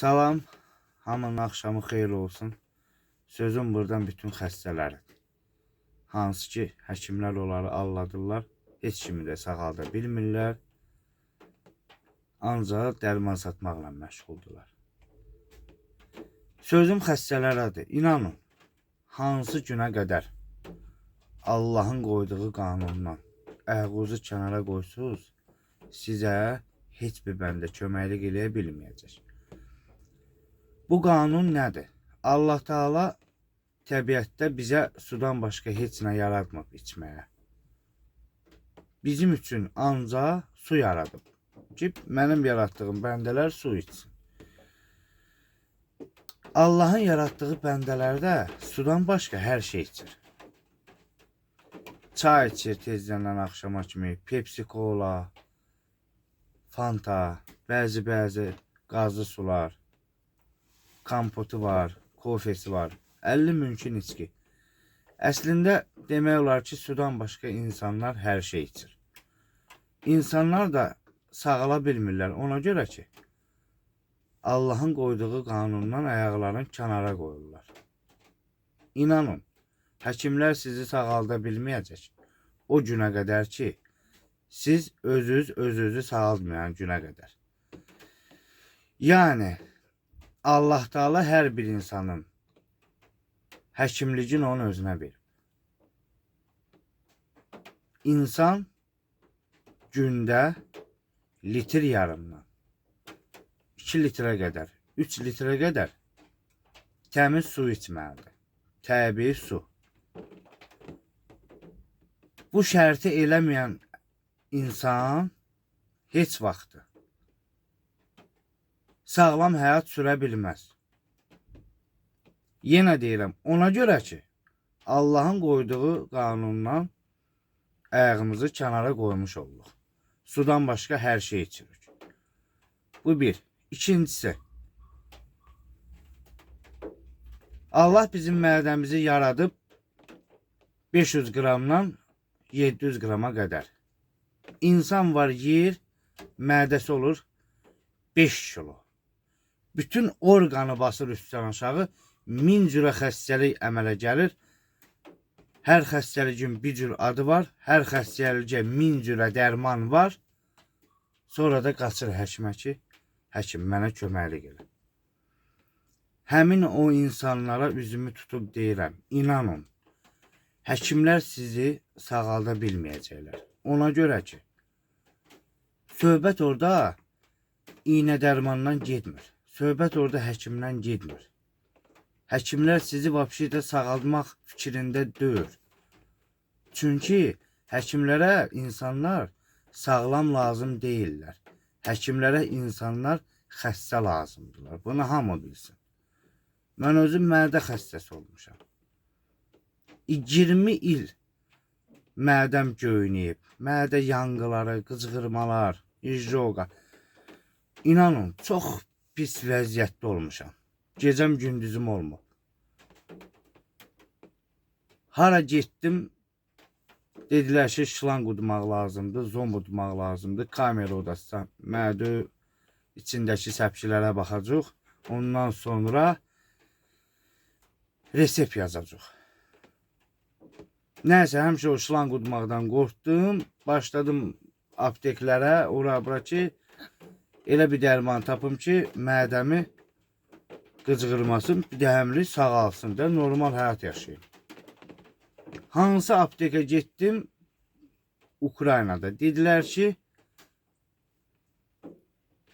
Salam, hamının axşamı xeyir olsun. Sözüm buradan bütün xəstələrin. Hansı ki, həkimlər onları alladırlar, heç kimi də sağalda bilmirlər. Ancaq dərman satmaqla məşğuldular. Sözüm xəstələrədir. İnanın, hansı günə qədər Allahın qoyduğu qanundan ayağınızı kənara qoysunuz, sizə heç bir bəndə köməklik eləyə bilməyəcək. Bu qanun nədir? Allah Taala təbiətdə bizə sudan başqa heç nə yaratmıb içməyə. Bizim üçün ancaq su yaradıb. Ki mənim yaratdığım bəndələr su içsin. Allahın yaratdığı bəndələrdə sudan başqa hər şey içir. Çay içir tezdən axşama kimi, Pepsi Cola, Fanta, bəzi-bəzi qazlı sular, kompotu var, kofesi var. 50 mümkün içki. Əslində demək olar ki, sudan başqa insanlar hər şey içir. İnsanlar da sağala bilmirlər ona görə ki, Allahın qoyduğu qanundan ayaqlarını kənara qoyurlar. İnanın, həkimlər sizi sağalda bilməyəcək. O günə qədər ki, siz özünüz özünüzü sağaltmayan günə qədər. Yəni Allah Taala hər bir insanın həkimligini onun özünə verib. İnsan gündə litr yarımdan 2 litrə qədər, 3 litrə qədər təmiz su içməlidir. Təbii su. Bu şərti eləməyən insan heç vaxtı sağlam həyat sürə bilməz. Yenə deyirəm, ona görə ki, Allahın qoyduğu qanundan ayağımızı kənara qoymuş olduq. Sudan başqa hər şey içirik. Bu bir. İkincisi, Allah bizim mədəmizi yaradıb 500 qramdan 700 qrama qədər. İnsan var yeyir, mədəsi olur 5 kilo. Bütün orqanı basır üstdən aşağı, min cürə xəstəlik əmələ gəlir. Hər xəstəliyin bir cür adı var, hər xəstəliyə min cürə dərman var. Sonra da qaçır həkimə ki, həkim mənə köməklik elə. Həmin o insanlara üzümü tutub deyirəm, inanın, həkimlər sizi sağalda bilməyəcəklər. Ona görə ki, söhbət orada iynə dərmandan getmir. Söhbət orada həkimdən getmir. Həkimlər sizi vəbşi də sağaltmaq fikrində deyil. Çünki həkimlərə insanlar sağlam lazım deyirlər. Həkimlərə insanlar xəstə lazımdırlar. Bunu hamı bilsin. Mən özüm mədə xəstəsi olmuşam. 20 il mədəm göynəyib. Mədə yanğıları, qıcğırmalar, izroqa. İnanın, çox pis vəziyyətdə olmuşam. Gecəm gündüzüm olmur. Hara getdim, dedilər ki, şılan qudmaq lazımdır, zomb udmaq lazımdır, kamera odası, mədü içindəki səpkilərə baxacaq. Ondan sonra resept yazacaq. Nəysə, həmişə o şılan qudmaqdan qorxdum. Başladım apteklərə, ora bura ki, elə bir dərman tapım ki, mədəmi qıcğırmasın, bir sağalsın da, normal həyat yaşayayım. Hansı aptekə getdim? Ukraynada. Dedilər ki,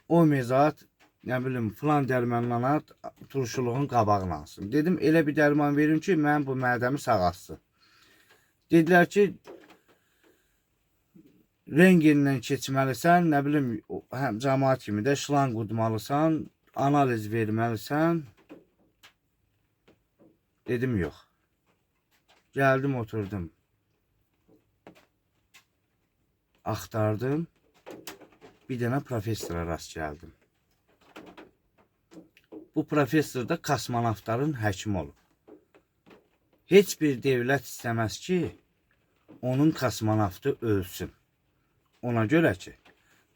o mezat, nə bilim, filan dərmanlanat turşuluğun qabağını. Dedim, elə bir dərman verin ki, mən bu mədəmi sağalsın. Dedilər ki, rengindən keçməlisən, nə bilim, həm cəmaət kimi də şılan qudmalısan, analiz verməlisən. Dedim, yox. Geldim oturdum. Axtardım. Bir dənə professora rast gəldim. Bu professor da kosmonavtların həkimi olub. Heç bir devlət istəməz ki, onun kosmonavtı ölsün. Ona görə ki,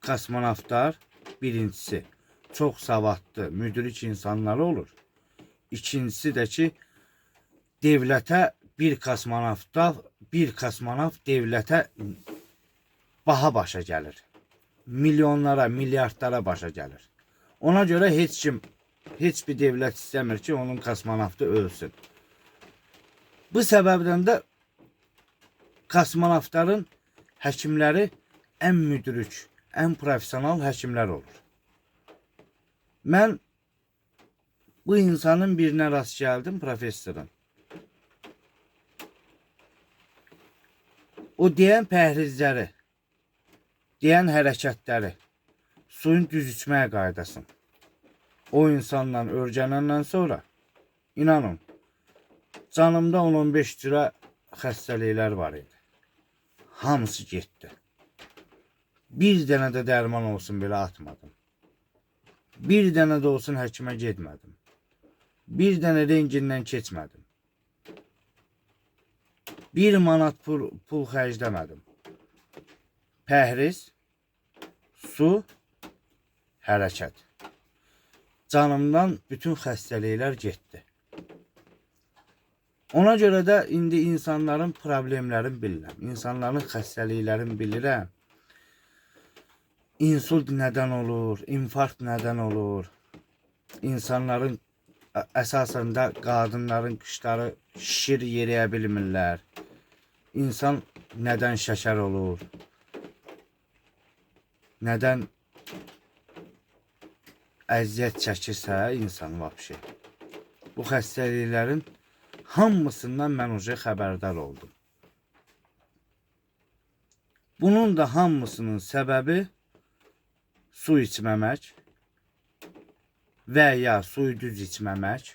kosmonavtlar birincisi çok savadlı, müdrik insanları olur. İkincisi de ki devlete bir kosmonavtda bir kosmonavt devlete baha başa gelir. Milyonlara, milyardlara başa gelir. Ona göre hiç kim, hiç bir devlet istemiyor ki onun kosmonavtı ölsün. Bu səbəbdən də kosmonavtların həkimləri ən müdrik, ən professional həkimlər olur. Mən bu insanın birine rast geldim professorun. O deyən pəhrizləri, deyən hərəkətləri, suyun düz içməyə qaydasın. O insanla örgənəndən sonra inanın canımda 10-15 cürə xəstəliklər var idi. Hamısı getdi. Bir dənə də dərman olsun belə atmadım. Bir dənə də olsun həkimə getmədim. Bir dənə rengindən keçmədim. Bir manat pul, pul xərcləmədim. Pəhriz, su, hərəkət. Canımdan bütün xəstəliklər getdi. Ona görə də indi insanların problemlərini bilirəm. İnsanların xəstəliklərini bilirəm. İnsult nədən olur, infarkt nədən olur? İnsanların ə- əsasən də qadınların qışları şişir yeriyə bilmirlər. İnsan nədən şəkər olur? Nədən əziyyət çəkirsə insan vəbşi. Bu xəstəliklərin hamısından mən uca xəbərdar oldum. Bunun da hamısının səbəbi su içməmək və ya suyu düz içməmək,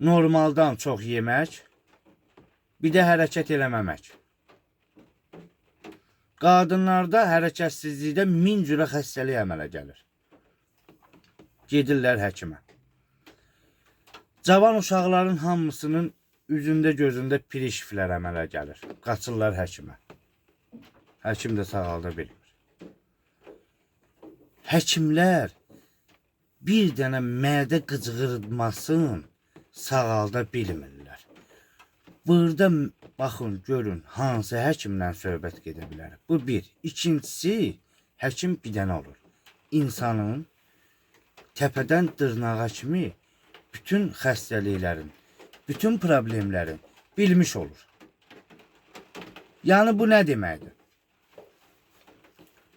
normaldan çox yemək, bir də hərəkət eləməmək. Qadınlarda hərəkətsizlikdə min cürə xəstəlik əmələ gəlir. Gedirlər həkimə. Cavan uşaqların hamısının üzündə gözündə pirişiflər əmələ gəlir. Qaçırlar həkimə. Həkim də sağalda bilmir. Həkimlər bir dənə mədə qıcığırmasın sağalda bilmirlər. Burada baxın, görün hansı həkimlə söhbət gedə bilər. Bu bir. İkincisi, həkim bir dənə olur. İnsanın təpədən dırnağa kimi bütün xəstəliklərin, bütün problemlərin bilmiş olur. Yəni bu nə deməkdir?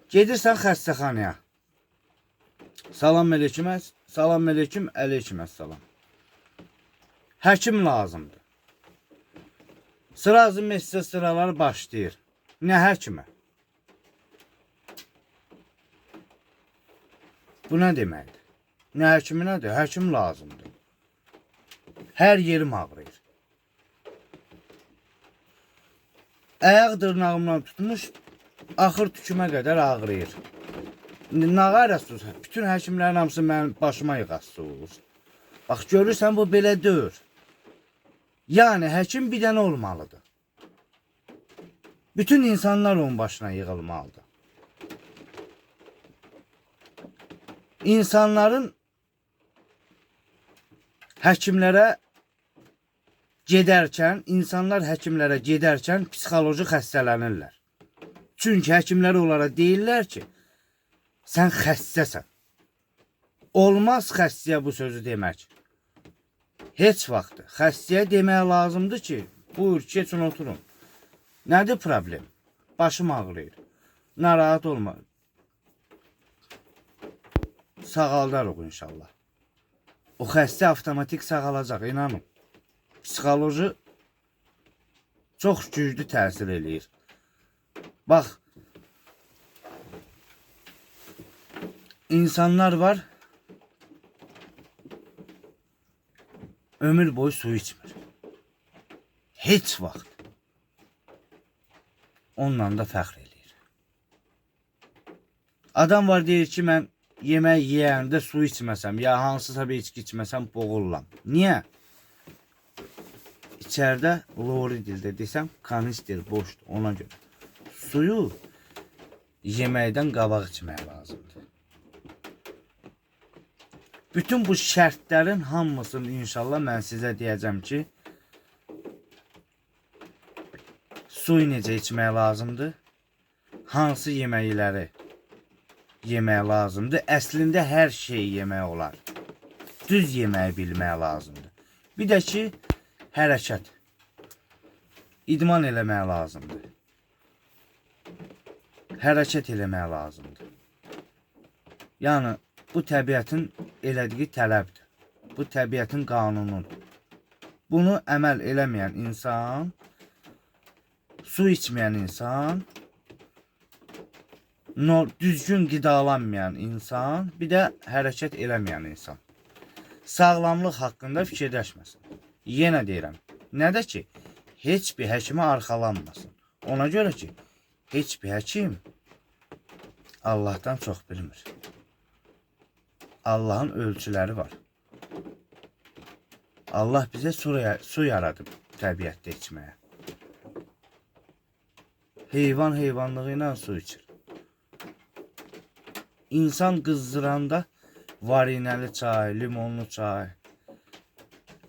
Gedirsən xəstəxanaya. Salam əleykum, əs- salam əleykum, əleykum əssalam. Həkim lazımdır. Sırazı mescə sıralar başlayır. Nə həkimə? Bu nə deməkdir? Nə həkimi nədir? Həkim lazımdır. Hər yerim ağrıyır. Ayaq dırnağımdan tutmuş, axır tükümə qədər ağrıyır. Nə qarasınız? Bütün həkimlərin hamısı mənim başıma yığasınız. Bax görürsən bu belə deyil. Yəni həkim bir dənə olmalıdır. Bütün insanlar onun başına yığılmalıdır. İnsanların həkimlərə gedərkən, insanlar həkimlərə gedərkən psixoloji xəstələnirlər. Çünki həkimlər onlara deyirlər ki, sən xəstəsən. Olmaz xəstəyə bu sözü demək. Heç vaxt xəstəyə demək lazımdır ki, buyur keçin oturun. Nədir problem? Başım ağrıyır. Narahat olma. Sağaldarıq inşallah. O xəstə avtomatik sağalacaq, inanın. Psixoloji çox güclü təsir eləyir. Bax, insanlar var, ömür boyu su içmir. Heç vaxt. Onunla da fəxr eləyir. Adam var deyir ki, mən yemək yeyəndə su içməsəm, ya hansısa bir içki içməsəm boğuluram. Niyə? İçəridə lori dildə desəm, kanister boşdur ona görə. Suyu yeməkdən qabaq içmək lazımdır. Bütün bu şərtlərin hamısını inşallah mən sizə deyəcəm ki, suyu necə içmək lazımdır? Hansı yeməkləri yemək lazımdır? Əslində hər şey yemək olar. Düz yeməyi bilmək lazımdır. Bir də ki, hərəkət. İdman eləmək lazımdır. Hərəkət eləmək lazımdır. Yəni bu təbiətin elədiyi tələbdir. Bu təbiətin qanunudur. Bunu əməl eləməyən insan, su içməyən insan, no, düzgün qidalanmayan insan, bir də hərəkət eləməyən insan. Sağlamlıq haqqında fikirləşməsin. Yenə deyirəm, nədə ki, heç bir həkimə arxalanmasın. Ona görə ki, heç bir həkim Allahdan çox bilmir. Allahın ölçüləri var. Allah bizə su, su yaradıb təbiətdə içməyə. Heyvan heyvanlığı ilə su içir. İnsan qızdıranda varinəli çay, limonlu çay,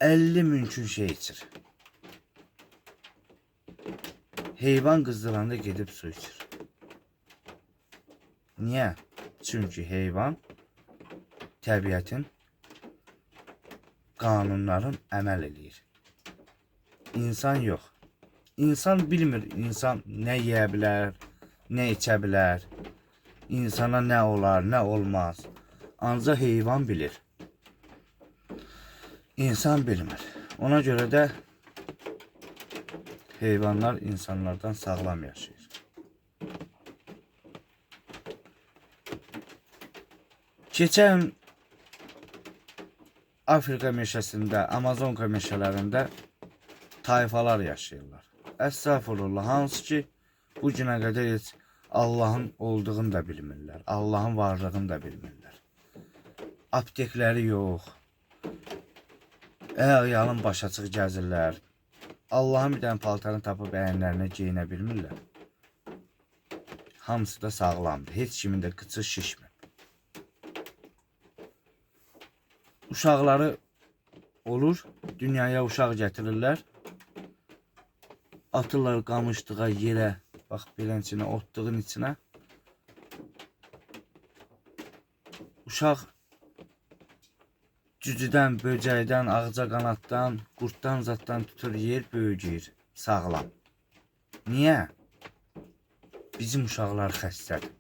50 mümkün şey içir. Heyvan qızdıranda gedib su içir. Niyə? Çünki heyvan təbiətin qanunların əməl eləyir. İnsan yox. İnsan bilmir insan nə yeyə bilər, nə içə bilər. İnsana nə olar, nə olmaz. Ancaq heyvan bilir. İnsan bilmir. Ona görə də heyvanlar insanlardan sağlam yaşayır. Keçən Afrika meşəsində, Amazonka meşələrində tayfalar yaşayırlar. Estağfurullah, hansı ki bu günə qədər heç Allahın olduğunu da bilmirlər. Allahın varlığını da bilmirlər. Aptekləri yox. Əl-yalın baş açıq gəzirlər. Allahın bir dənə paltarını tapıb əyənlərinə geyinə bilmirlər. Hamısı da sağlamdır. Heç kimin də qıçı şişmir. Uşaqları olur, dünyaya uşaq gətirirlər. Atırlar qamışdığa yerə, bax beləncə otduğun içinə. Uşaq cücüdən, böcəkdən, ağca qanaddan, qurtdan zaddan tutur yer, böyüyür, sağlam. Niyə? Bizim uşaqlar xəstədir.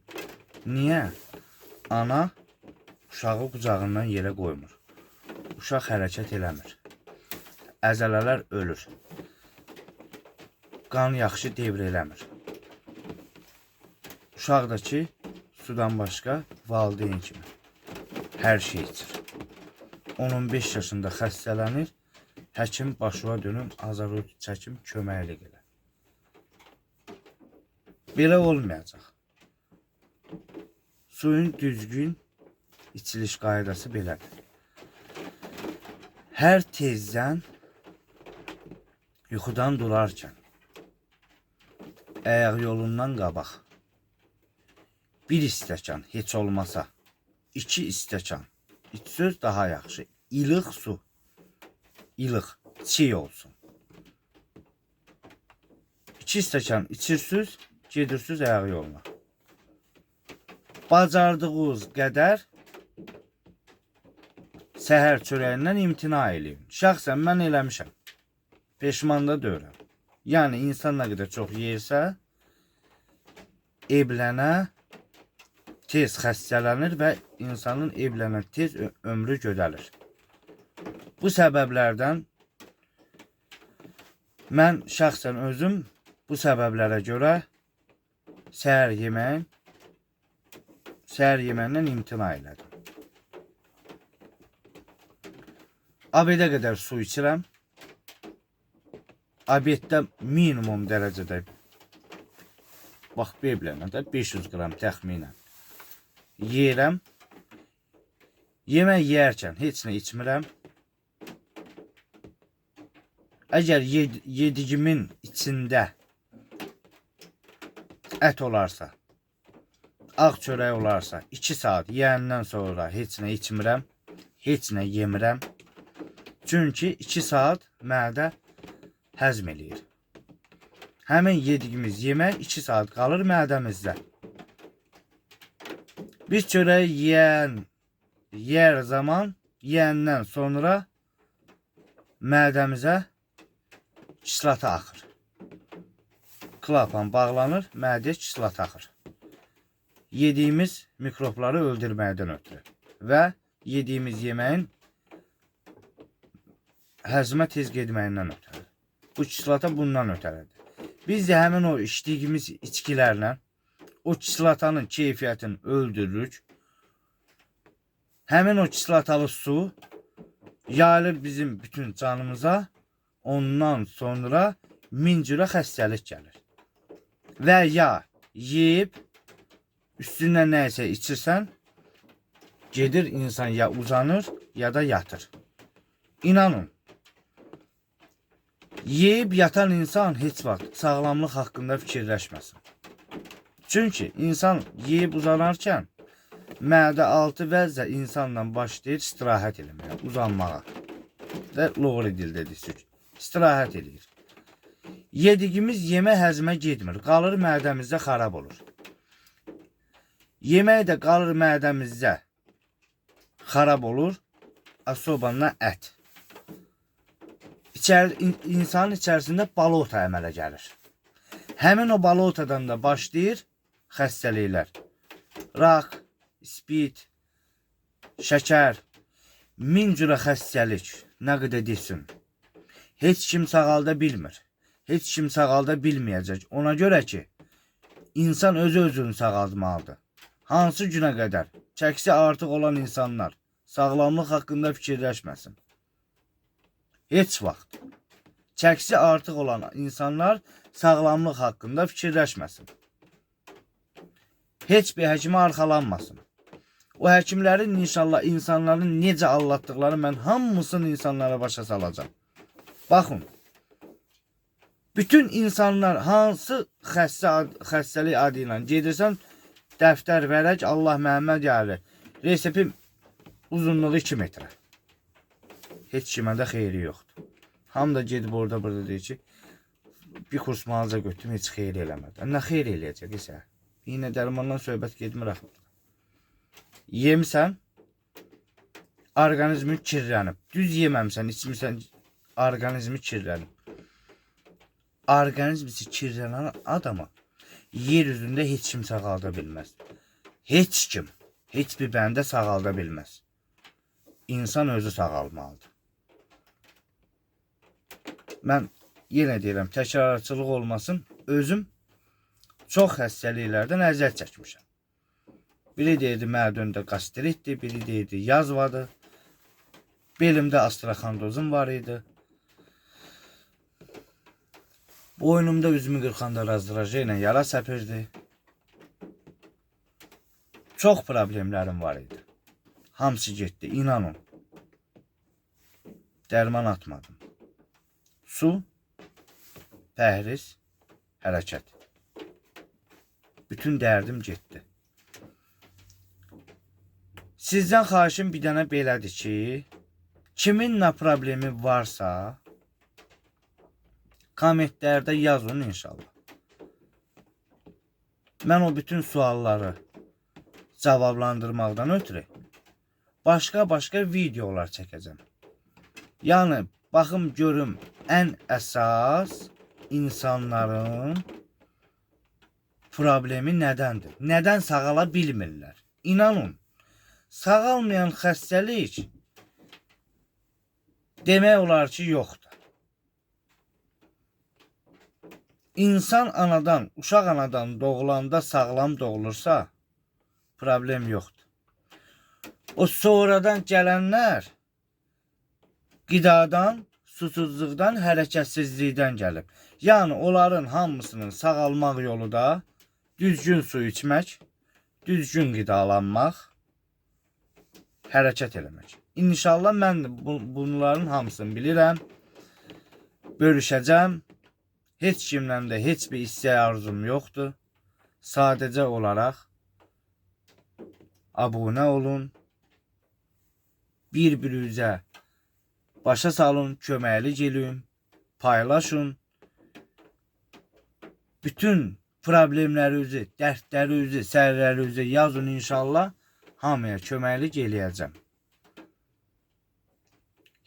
Niyə? Ana uşağı qucağından yerə qoymur. Uşaq hərəkət eləmir. Əzələlər ölür. Qan yaxşı devr eləmir. Uşaq da ki, sudan başqa valideyn kimi hər şey içir. 15 yaşında xəstələnir, həkim başına dönüm azarot çəkim köməklik elə. Belə olmayacaq. Suyun düzgün içiliş qaydası belədir. Hər tezdən yuxudan durarkən ayaq yolundan qabaq bir stəkan heç olmasa iki stəkan içsöz daha yaxşı. İlıq su. İlıq, çiy olsun. İki stəkan içirsiniz, gedirsiniz ayaq yoluna. Bacardığınız qədər səhər çörəyindən imtina eləyin. Şəxsən mən eləmişəm. Peşman da deyirəm. Yəni insan nə qədər çox yeyirsə, evlənə tez xəstələnir və insanın evlənə tez ömrü gödəlir. Bu səbəblərdən mən şəxsən özüm bu səbəblərə görə səhər yeməyin səhər yeməyindən imtina elədim. Abedə qədər su içirəm. Abeddə minimum dərəcədə bax beblənədə 500 qram təxminən yeyirəm. Yemək yeyərkən heç nə içmirəm. Əgər yed yediyimin içində ət olarsa, ağ çörək olarsa 2 saat yeyəndən sonra heç nə içmirəm, heç nə yemirəm. Çünki 2 saat mədə həzm eləyir. Həmin yediyimiz yemək 2 saat qalır mədəmizdə. Biz çörəyi yeyən yer zaman yeyəndən sonra mədəmizə kislata axır. Klapan bağlanır, mədəyə kislata axır. Yediyimiz mikrobları öldürməkdən ötürü və yediyimiz yeməyin həzmə tez getməyindən ötürü. Bu kislata bundan ötürüdür. Biz də həmin o içdiyimiz içkilərlə o kislatanın keyfiyyətini öldürürük. Həmin o kislatalı su yayılır bizim bütün canımıza. Ondan sonra min cürə xəstəlik gəlir. Və ya yeyib üstündən nəsə içirsən, gedir insan ya uzanır ya da yatır. İnanın. Yeyib yatan insan heç vaxt sağlamlıq haqqında fikirləşməsin. Çünki insan yeyib uzanarkən mədə altı vəzə insanla başlayır istirahət eləməyə, uzanmağa. Və loğri dildə desək, istirahət eləyir. Yediyimiz yemək həzmə getmir, qalır mədəmizdə xarab olur. Yemək də qalır mədəmizdə xarab olur, asobanla ət. İçər, in, insanın içərisində balota əmələ gəlir. Həmin o balotadan da başlayır xəstəliklər. Rak, spid, şəkər, min cürə xəstəlik nə qədər desin. Heç kim sağalda bilmir. Heç kim sağalda bilməyəcək. Ona görə ki, insan özü özünü sağaldmalıdır. Hansı günə qədər çəkisi artıq olan insanlar sağlamlıq haqqında fikirləşməsin. Heç vaxt. Çəkisi artıq olan insanlar sağlamlıq haqqında fikirləşməsin. Heç bir həkimə arxalanmasın. O həkimlərin inşallah insanların necə allatdıqları mən hamısını insanlara başa salacağım. Baxın. Bütün insanlar hansı xəstə xəstəlik adı ilə gedirsən dəftər vərəq Allah Məhəmməd gəlir. Reseptim uzunluğu 2 metrə. Heç kimə də xeyri yoxdur. Ham da gedib orada burada deyir ki, bir kurs mağaza götürdüm, heç xeyir eləmədi. Nə xeyir eləyəcək isə? Yine dərmandan söhbət getmir axı. Yemisən, orqanizmin kirlənib. Düz yeməmsən, içmisən, orqanizmi kirlənib. Orqanizmisi kirlənən adama yer üzündə heç kim sağalda bilməz. Heç kim, heç bir bəndə sağalda bilməz. İnsan özü sağalmalıdır. Mən yenə deyirəm, təkrarçılıq olmasın. Özüm çox xəstəliklərdən əziyyət çəkmişəm. Biri deyirdi mədəndə qastritdir, biri deyirdi yazvadır. Belimdə astraxandozum var idi. Boynumda üzümü qırxanda razdraja ilə yara səpirdi. Çox problemlərim var idi. Hamısı getdi, inanın. Dərman atmadım. Su, pəhriz, hərəkət. Bütün dərdim getdi. Sizdən xahişim bir dənə belədir ki, kimin nə problemi varsa, kommentlərdə yazın inşallah. Mən o bütün sualları cavablandırmaqdan ötürü başqa-başqa videolar çəkəcəm. Yəni baxım görüm ən əsas insanların problemi nədəndir? Nədən sağala bilmirlər? İnanın, sağalmayan xəstəlik demək olar ki, yoxdur. İnsan anadan, uşaq anadan doğulanda sağlam doğulursa, problem yoxdur. O sonradan gələnlər qidadan, susuzluqdan, hərəkətsizlikdən gəlib. Yəni onların hamısının sağalmaq yolu da düzgün su içmək, düzgün qidalanmaq, hərəkət eləmək. İnşallah mən bu, bunların hamısını bilirəm. Bölüşəcəm. Heç kimlə də heç bir istək arzum yoxdur. Sadəcə olaraq abunə olun. Bir-birinizə başa salın, köməklik eləyin, paylaşın. Bütün problemlərinizi, dərdlərinizi, sərlərinizi yazın inşallah. Hamıya köməklik eləyəcəm.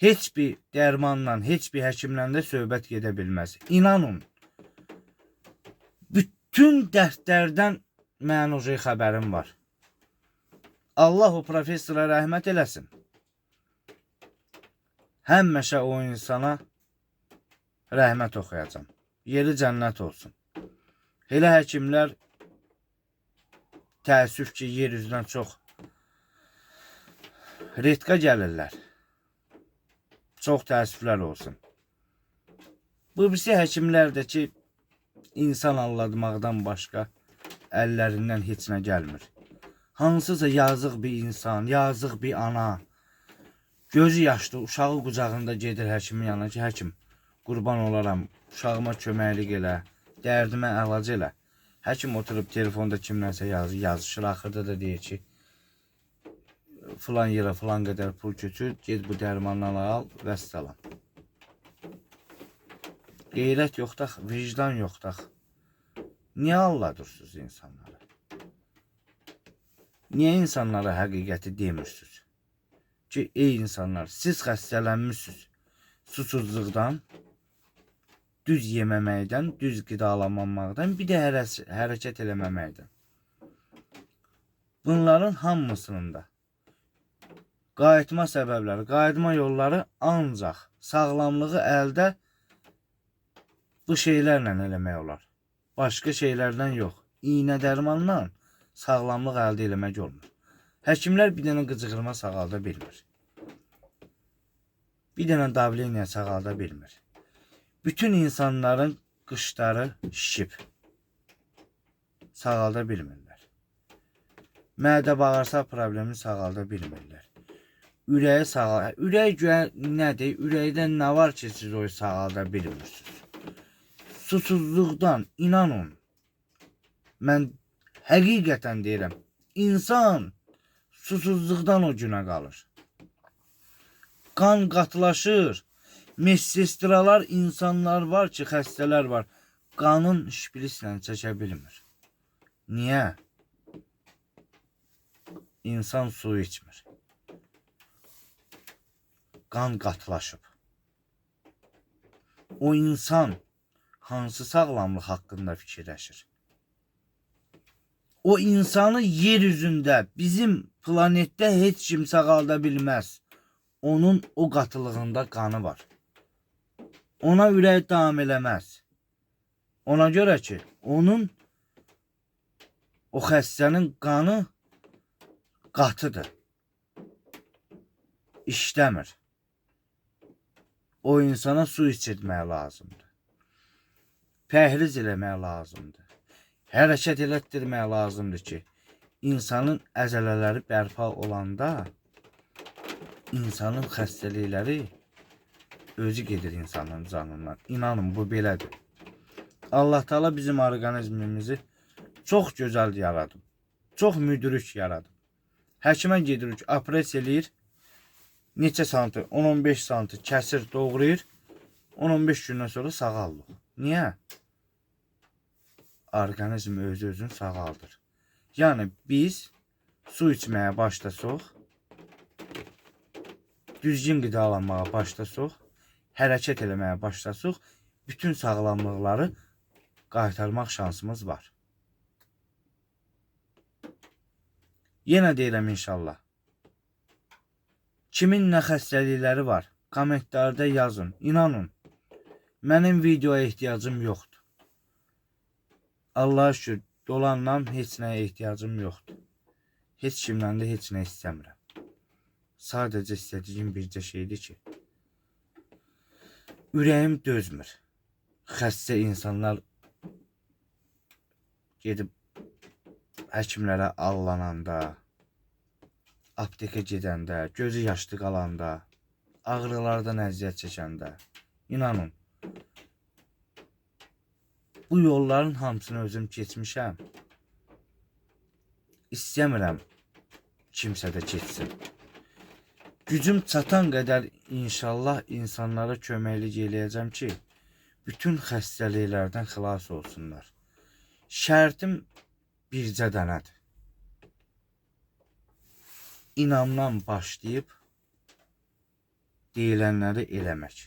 Heç bir dərmanla, heç bir həkimlə də söhbət gedə bilməz. İnanın. Bütün dərdlərdən mənim oje xəbərim var. Allah o professora rəhmət eləsin. Həmişə o insana rəhmət oxuyacam. Yeri cənnət olsun. Elə həkimlər təəssüf ki, yer üzündən çox redka gəlirlər. Çox təəssüflər olsun. Bu birisi həkimlər insan allatmaqdan başqa əllərindən heç nə gəlmir. Hansısa yazıq bir insan, yazıq bir ana, gözü yaşlı, uşağı qucağında gedir həkimin yanına ki, həkim, qurban olaram, uşağıma köməklik elə, dərdimə əlac elə. Həkim oturub telefonda kimlərsə yazır, yazışır, axırda da deyir ki, filan yerə filan qədər pul götür, get bu dərmanları al və salam. Qeyrət yoxdur, vicdan yoxdur. Niyə aldadırsınız insanları? Niyə insanlara həqiqəti demirsiniz? Ki, ey insanlar, siz xəstələnmişsiniz susuzluqdan, düz yeməməkdən, düz qidalanmamaqdan, bir də hərəs- hərəkət eləməməkdən. Bunların hamısının da qayıtma səbəbləri, qayıtma yolları ancaq sağlamlığı əldə bu şeylərlə eləmək olar. Başqa şeylərdən yox. İynə dərmanla sağlamlıq əldə eləmək olmur. Həkimlər bir dənə qıcıqırma sağalda bilmir. Bir dənə davleniya sağalda bilmir. Bütün insanların qışları şişib. Sağalda bilmirlər. Mədə bağırsaq problemi sağalda bilmirlər. Ürəyi sağal. Ürək güya nədir? Ürəkdən nə var ki, siz o sağalda bilmirsiniz? Susuzluqdan inanın. Mən həqiqətən deyirəm. İnsan susuzluqdan o günə qalır. Qan qatılaşır. Medsestralar insanlar var ki, xəstələr var. Qanın şpilislə çəkə bilmir. Niyə? İnsan su içmir. Qan qatılaşıb. O insan hansı sağlamlıq haqqında fikirləşir? O insanı yer üzündə, bizim planetdə heç kim sağalda bilməz. Onun o qatılığında qanı var. Ona ürək davam eləməz. Ona görə ki, onun o xəstənin qanı qatıdır. İşləmir. O insana su içirmək lazımdır. Pəhriz eləmək lazımdır. Hərəkət elətdirmək lazımdır ki, insanın əzələləri bərpa olanda insanın xəstəlikləri özü gedir insanın canından. İnanın bu belədir. Allah Taala bizim orqanizmimizi çox gözəl yaradıb. Çox müdrik yaradıb. Həkimə gedirik, operasiya eləyir. Neçə santı? 10-15 santı kəsir, doğrayır. 10-15 gündən sonra sağallıq. Niyə? Orqanizm özü özünü sağaldır. Yəni biz su içməyə başlasaq, düzgün qidalanmağa başlasaq, hərəkət eləməyə başlasaq, bütün sağlamlıqları qaytarmaq şansımız var. Yenə deyirəm inşallah. Kimin nə xəstəlikləri var? Kommentlərdə yazın. İnanın. Mənim videoya ehtiyacım yoxdur. Allah'a şükür dolanla heç nəyə ehtiyacım yoxdur. Heç kimdən də heç nə istəmirəm. Sadəcə istədiyim bircə şeydir ki, ürəyim dözmür. Xəstə insanlar gedib həkimlərə allananda, aptekə gedəndə, gözü yaşlı qalanda, ağrılardan əziyyət çəkəndə, inanın, bu yolların hamısını özüm keçmişəm. İstəmirəm kimsə də keçsin. Gücüm çatan qədər inşallah insanlara köməklik eləyəcəm ki, bütün xəstəliklərdən xilas olsunlar. Şərtim bircə dənədir. İnamdan başlayıb deyilənləri eləmək.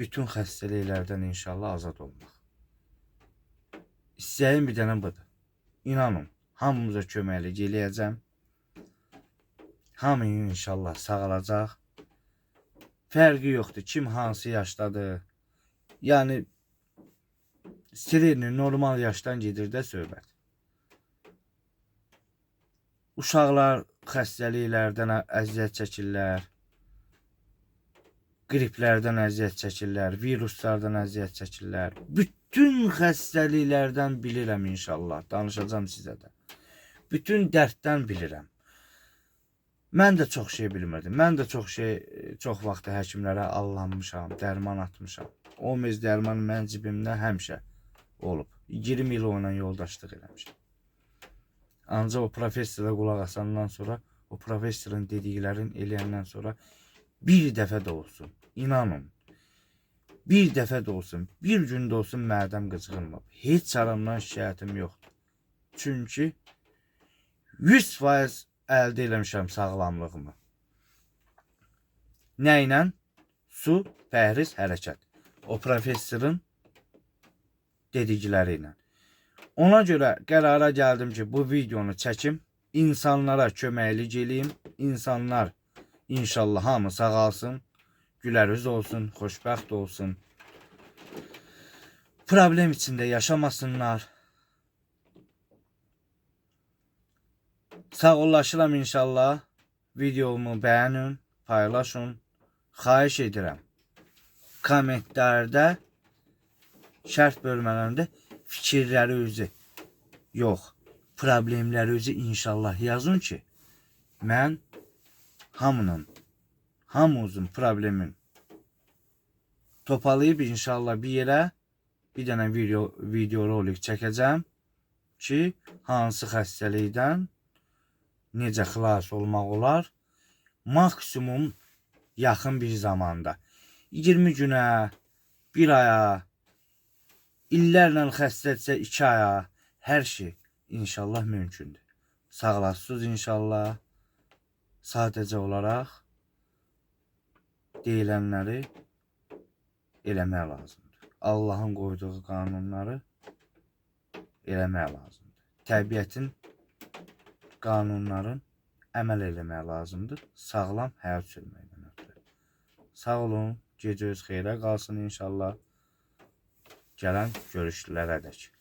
Bütün xəstəliklərdən inşallah azad olmaq. İstəyim bir dənə budur. İnanın, hamımıza köməklik eləyəcəm. Hamı inşallah sağalacaq. Fərqi yoxdur kim hansı yaşdadır. Yəni sirrini normal yaşdan gedir də söhbət. Uşaqlar xəstəliklərdən əziyyət çəkirlər. Qriplərdən əziyyət çəkirlər, viruslardan əziyyət çəkirlər. Bütün xəstəliklərdən bilirəm inşallah. Danışacağam sizə də. Bütün dərddən bilirəm. Mən də çox şey bilmirdim. Mən də çox şey çox vaxt həkimlərə allanmışam, dərman atmışam. O mez dərman mənim cibimdə həmişə olub. 20 il onunla yoldaşlıq eləmişəm. Ancaq o professora qulaq asandan sonra, o professorun dediklərini eləyəndən sonra bir dəfə də olsun, inanın, bir dəfə də olsun, bir gün də olsun mədəm qıcığılmab. Heç aramdan şikayətim yoxdur. Çünki 100% əldə eləmişəm sağlamlığımı. Nə ilə? Su, pəhriz, hərəkət. O professorun dedikləri ilə. Ona görə qərara gəldim ki, bu videonu çəkim, insanlara köməklik eləyim, insanlar inşallah hamı sağalsın, gülərüz olsun, xoşbəxt olsun. Problem içində yaşamasınlar. Sağollaşıram inşallah. Videomu bəyənin, paylaşın. Xahiş edirəm. Kommentlərdə şərt bölmələrində fikirlərinizi yox, problemlərinizi inşallah yazın ki, mən hamının, hamımızın problemin toparlayıb inşallah bir yerə bir dənə video, video rolik çəkəcəm ki, hansı xəstəlikdən necə xilas olmaq olar maksimum yaxın bir zamanda 20 günə, 1 aya, illərlə xəstədirsə 2 aya hər şey inşallah mümkündür. Sağlasız inşallah. Sadəcə olaraq deyilənləri eləmək lazımdır. Allahın qoyduğu qanunları eləmək lazımdır. Təbiətin qanunların əməl eləmək lazımdır. Sağlam həyat sürməkdən ötürü. Sağ olun. Gecəniz xeyrə qalsın inşallah. Gələn görüşlərə dək.